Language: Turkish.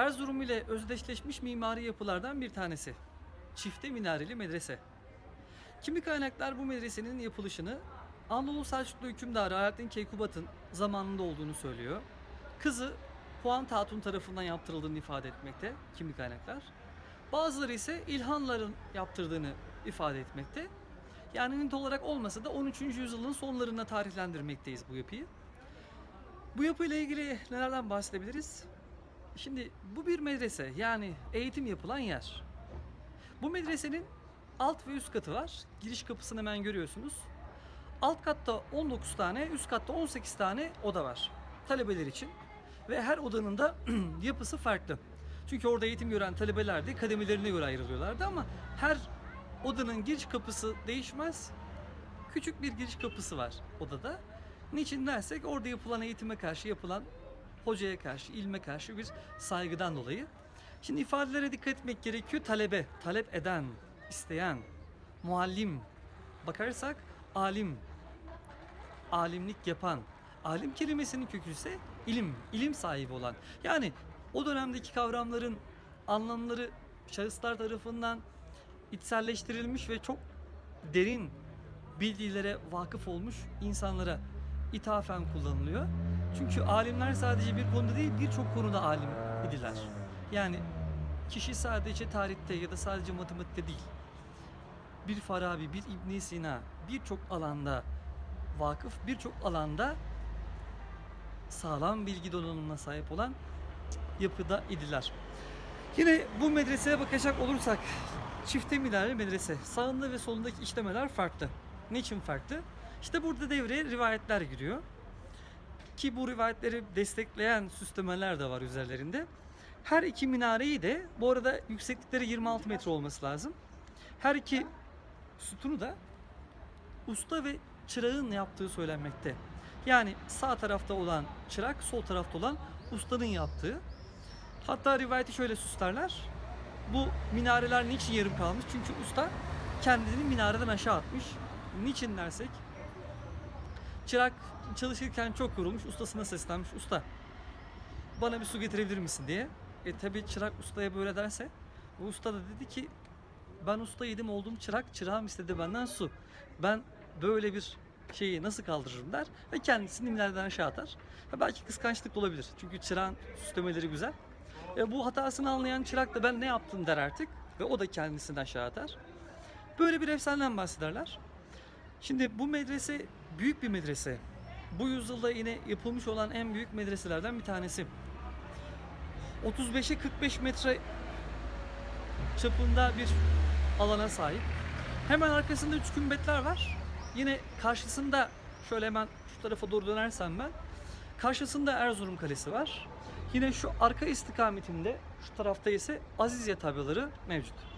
Erzurum ile özdeşleşmiş mimari yapılardan bir tanesi. Çifte minareli medrese. Kimi kaynaklar bu medresenin yapılışını Anadolu Selçuklu hükümdarı Alaaddin Keykubat'ın zamanında olduğunu söylüyor. Kızı Huan Hatun tarafından yaptırıldığını ifade etmekte kimi kaynaklar. Bazıları ise İlhanların yaptırdığını ifade etmekte. Yani net olarak olmasa da 13. yüzyılın sonlarına tarihlendirmekteyiz bu yapıyı. Bu yapıyla ilgili nelerden bahsedebiliriz? Şimdi bu bir medrese yani eğitim yapılan yer. Bu medresenin alt ve üst katı var. Giriş kapısını hemen görüyorsunuz. Alt katta 19 tane, üst katta 18 tane oda var. Talebeler için. Ve her odanın da yapısı farklı. Çünkü orada eğitim gören talebeler de kademelerine göre ayrılıyorlardı ama her odanın giriş kapısı değişmez. Küçük bir giriş kapısı var odada. Niçin dersek orada yapılan eğitime karşı yapılan hocaya karşı, ilme karşı bir saygıdan dolayı. Şimdi ifadelere dikkat etmek gerekiyor. Talebe, talep eden, isteyen, muallim. Bakarsak alim, alimlik yapan. Alim kelimesinin kökü ise ilim, ilim sahibi olan. Yani o dönemdeki kavramların anlamları şahıslar tarafından içselleştirilmiş ve çok derin bilgilere vakıf olmuş insanlara ithafen kullanılıyor. Çünkü alimler sadece bir konuda değil birçok konuda alim idiler. Yani kişi sadece tarihte ya da sadece matematikte değil. Bir Farabi, bir İbn Sina birçok alanda vakıf, birçok alanda sağlam bilgi donanımına sahip olan yapıda idiler. Yine bu medreseye bakacak olursak çifte minareli medrese. Sağında ve solundaki işlemeler farklı. Niçin farklı? İşte burada devreye rivayetler giriyor. Ki bu rivayetleri destekleyen süslemeler de var üzerlerinde. Her iki minareyi de bu arada yükseklikleri 26 metre olması lazım. Her iki sütunu da usta ve çırağın yaptığı söylenmekte. Yani sağ tarafta olan çırak, sol tarafta olan ustanın yaptığı. Hatta rivayeti şöyle süslerler. Bu minareler niçin yarım kalmış? Çünkü usta kendini minareden aşağı atmış. Niçin dersek çırak çalışırken çok yorulmuş ustasına seslenmiş. Usta bana bir su getirebilir misin diye. E tabi çırak ustaya böyle derse o usta da dedi ki ben ustaydım oldum çırak çırağım istedi benden su. Ben böyle bir şeyi nasıl kaldırırım der ve kendisini minareden aşağı atar. Ha belki kıskançlık da olabilir. Çünkü çırağın süslemeleri güzel. E bu hatasını anlayan çırak da ben ne yaptım der artık ve o da kendisini aşağı atar. Böyle bir efsaneden bahsederler. Şimdi bu medrese büyük bir medrese. Bu yüzyılda yine yapılmış olan en büyük medreselerden bir tanesi. 35'e 45 metre çapında bir alana sahip. Hemen arkasında üç kümbetler var. Yine karşısında şöyle hemen şu tarafa doğru dönersem ben karşısında Erzurum Kalesi var. Yine şu arka istikametinde şu tarafta ise Azizye tabelaları mevcut.